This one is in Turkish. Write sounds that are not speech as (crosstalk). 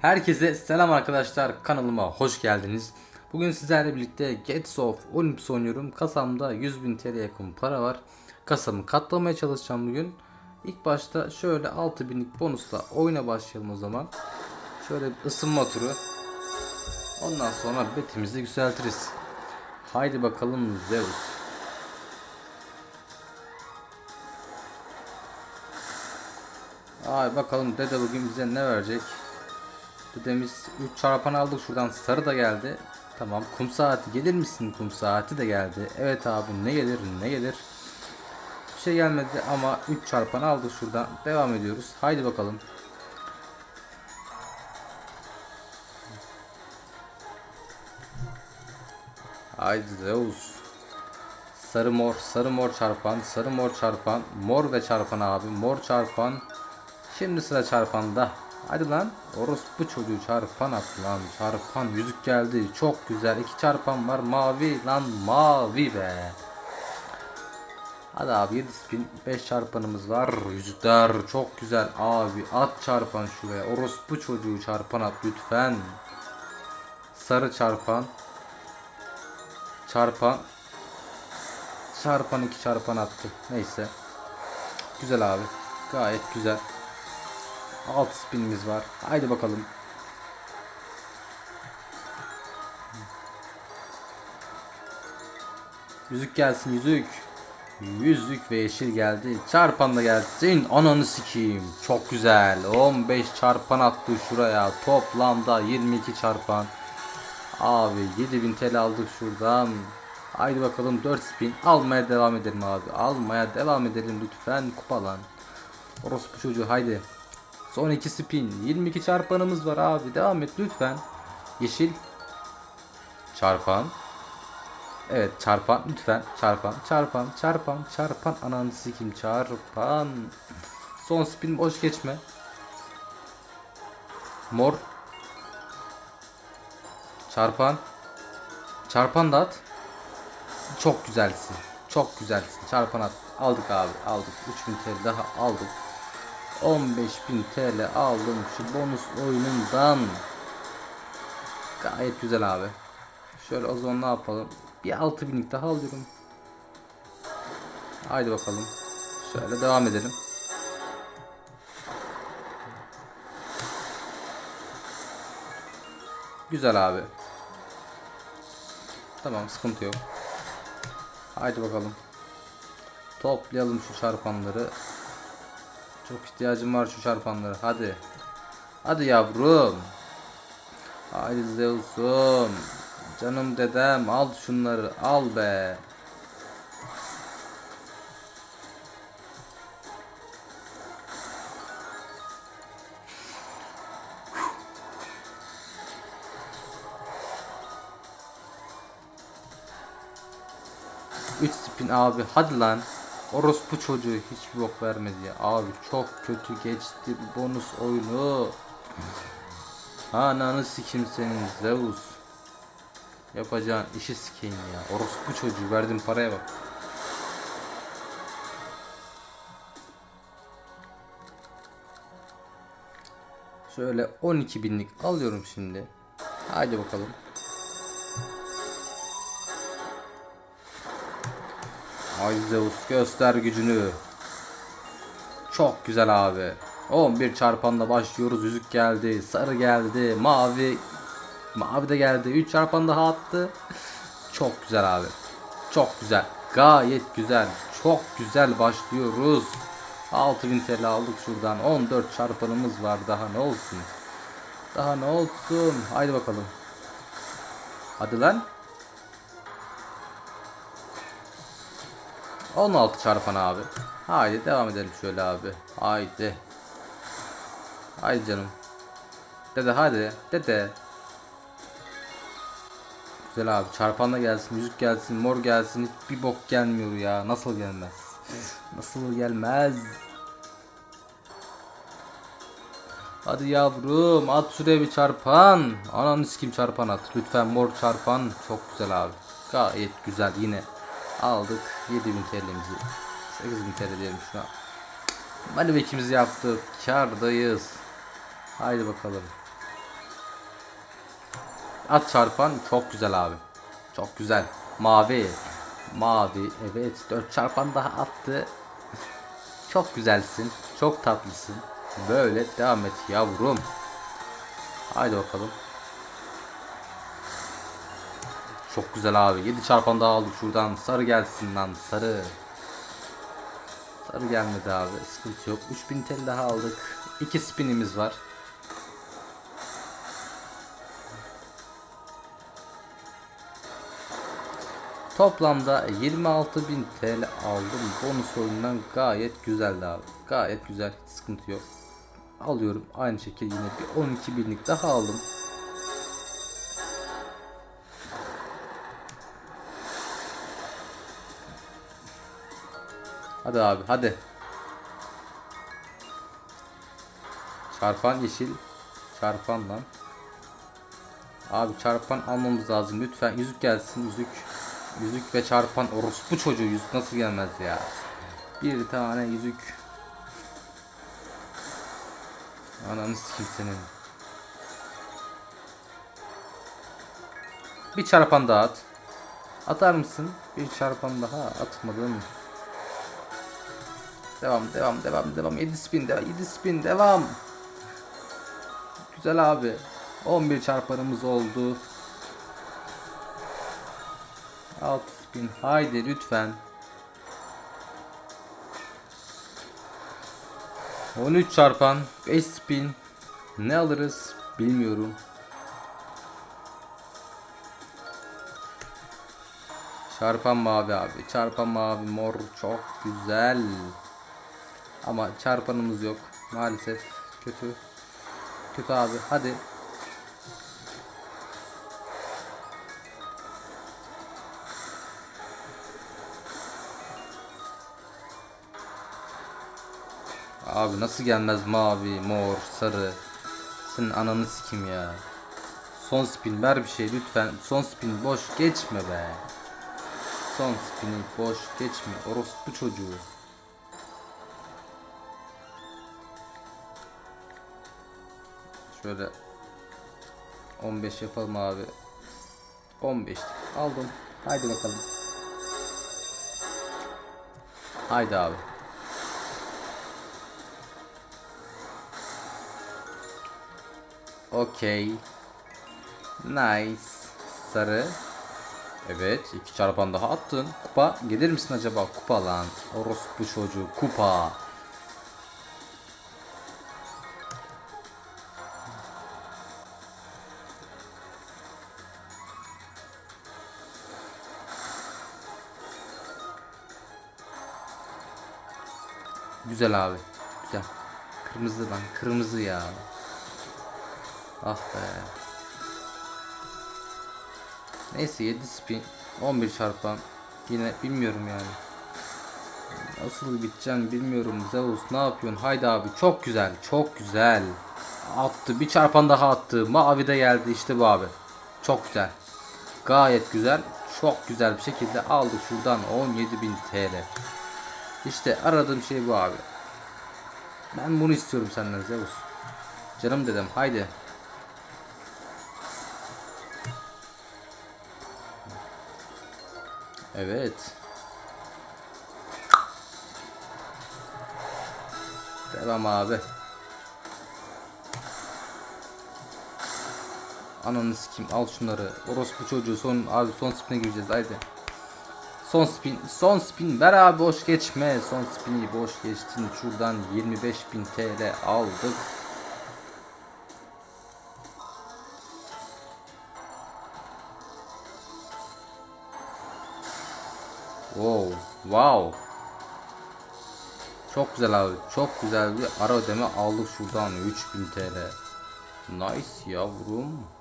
Herkese selam arkadaşlar kanalıma hoş geldiniz. Bugün sizlerle birlikte Gates of Olympus oynuyorum. Kasamda 100.000 TL yakın para var. Kasamı katlamaya çalışacağım bugün. İlk başta şöyle 6000'lik bonusla oyuna başlayalım o zaman. Şöyle bir ısınma turu. Ondan sonra betimizi yükseltiriz. Haydi bakalım Zeus. Ay bakalım dede bugün bize ne verecek? Dedemiz 3 çarpan aldık şuradan sarı da geldi. Tamam kum saati gelir misin kum saati de geldi. Evet abi ne gelir ne gelir. Bir şey gelmedi ama 3 çarpan aldık şuradan. Devam ediyoruz. Haydi bakalım. Haydi Zeus. Sarı mor, sarı mor çarpan, sarı mor çarpan, mor ve çarpan abi, mor çarpan. Şimdi sıra çarpanda. Hadi lan. Orospu çocuğu çarpan at lan. Çarpan yüzük geldi. Çok güzel. iki çarpan var. Mavi lan mavi be. Hadi abi 7 spin 5 çarpanımız var. Yüzükler çok güzel abi. At çarpan şuraya. Orospu çocuğu çarpan at lütfen. Sarı çarpan. Çarpan. Çarpan iki çarpan attı. Neyse. Güzel abi. Gayet güzel. Alt spinimiz var. Haydi bakalım. Yüzük gelsin yüzük. Yüzük ve yeşil geldi. Çarpan da gelsin. Ananı sikeyim. Çok güzel. 15 çarpan attı şuraya. Toplamda 22 çarpan. Abi 7000 TL aldık şuradan. Haydi bakalım 4 spin. Almaya devam edelim abi. Almaya devam edelim lütfen. Kupalan. Orospu çocuğu haydi. Son 2 spin. 22 çarpanımız var abi. Devam et lütfen. Yeşil. Çarpan. Evet çarpan lütfen. Çarpan. Çarpan. Çarpan. Çarpan. Ananı sikim çarpan. Son spin boş geçme. Mor. Çarpan. Çarpan da at. Çok güzelsin. Çok güzelsin. Çarpan at. Aldık abi. Aldık. 3000 TL daha aldık. 15.000 TL aldım şu bonus oyunundan. Gayet güzel abi. Şöyle o zaman ne yapalım? Bir 6000'lik daha alıyorum. Haydi bakalım. Şöyle devam edelim. Güzel abi. Tamam sıkıntı yok. Haydi bakalım. Toplayalım şu çarpanları. Çok ihtiyacım var şu çarpanlara. Hadi. Hadi yavrum. Haydi Zeus'um. Canım dedem al şunları al be. Üç spin abi hadi lan. Orospu çocuğu hiçbir bok vermedi ya. Abi çok kötü geçti bonus oyunu. Ananı sikim senin Zeus. Yapacağın işi sikeyim ya. Orospu çocuğu verdim paraya bak. Şöyle 12 binlik alıyorum şimdi. Haydi bakalım. Ay Zeus göster gücünü. Çok güzel abi. 11 çarpanla başlıyoruz. Yüzük geldi. Sarı geldi. Mavi. Mavi de geldi. 3 çarpan daha attı. Çok güzel abi. Çok güzel. Gayet güzel. Çok güzel başlıyoruz. 6000 TL aldık şuradan. 14 çarpanımız var. Daha ne olsun? Daha ne olsun? Haydi bakalım. Hadi lan. 16 çarpan abi. Haydi devam edelim şöyle abi. Haydi. Haydi canım. Dede hadi. Dede. Güzel abi. Çarpan da gelsin. Yüzük gelsin. Mor gelsin. Hiçbir bok gelmiyor ya. Nasıl gelmez? (laughs) Nasıl gelmez? Hadi yavrum at şuraya bir çarpan. Ananı kim çarpan at. Lütfen mor çarpan. Çok güzel abi. Gayet güzel yine. Aldık 7000 TL'mizi. 8000 TL diyelim şu an. Manivekimizi yaptık. Kardayız. Haydi bakalım. At çarpan çok güzel abi. Çok güzel. Mavi. Mavi. Evet 4 çarpan daha attı. Çok güzelsin. Çok tatlısın. Böyle devam et yavrum. Haydi bakalım. Çok güzel abi. 7 çarpan daha aldık şuradan. Sarı gelsin lan sarı. Sarı gelmedi abi. Sıkıntı yok. 3000 TL daha aldık. 2 spinimiz var. Toplamda 26.000 TL aldım. Bonus oyundan gayet güzeldi abi. Gayet güzel. Sıkıntı yok. Alıyorum. Aynı şekilde yine bir 12 binlik daha aldım. Hadi abi hadi. Çarpan yeşil. Çarpan lan. Abi çarpan almamız lazım lütfen. Yüzük gelsin yüzük. Yüzük ve çarpan orospu çocuğu yüzük nasıl gelmez ya. Bir tane yüzük. Ananı sikeyim senin. Bir çarpan daha at. Atar mısın? Bir çarpan daha atmadım. Devam devam devam devam 7 spin devam 7 spin devam. Güzel abi. 11 çarpanımız oldu. 6 spin haydi lütfen. 13 çarpan 5 spin ne alırız bilmiyorum. Çarpan mavi abi. Çarpan mavi mor çok güzel. Ama çarpanımız yok. Maalesef kötü. Kötü abi. Hadi. Abi nasıl gelmez mavi, mor, sarı. Senin ananı sikim ya. Son spin ver bir şey lütfen. Son spin boş geçme be. Son spini boş geçme. Orospu çocuğu. Şöyle 15 yapalım abi. 15 aldım. Haydi bakalım. Haydi abi. Okey. Nice. Sarı. Evet. iki çarpan daha attın. Kupa. Gelir misin acaba? Kupa lan. Orospu çocuğu. Kupa. Güzel abi. Güzel. Kırmızı lan. Kırmızı ya. Ah be. Neyse 7 spin 11 çarpan yine bilmiyorum yani. Nasıl biteceğim bilmiyorum Zeus ne yapıyorsun haydi abi çok güzel çok güzel attı bir çarpan daha attı mavi de geldi işte bu abi çok güzel gayet güzel çok güzel bir şekilde aldık şuradan 17.000 TL işte aradığım şey bu abi ben bunu istiyorum senden Zeus canım dedim haydi Evet. Devam abi. Ananı sikeyim al şunları. Orospu çocuğu son abi son spin'e gireceğiz haydi. Son spin son spin ver abi boş geçme. Son spin'i boş geçtin. Şuradan 25.000 TL aldık. Wow, wow. Çok güzel abi. Çok güzel bir ara ödeme aldık şuradan 3000 TL. Nice yavrum.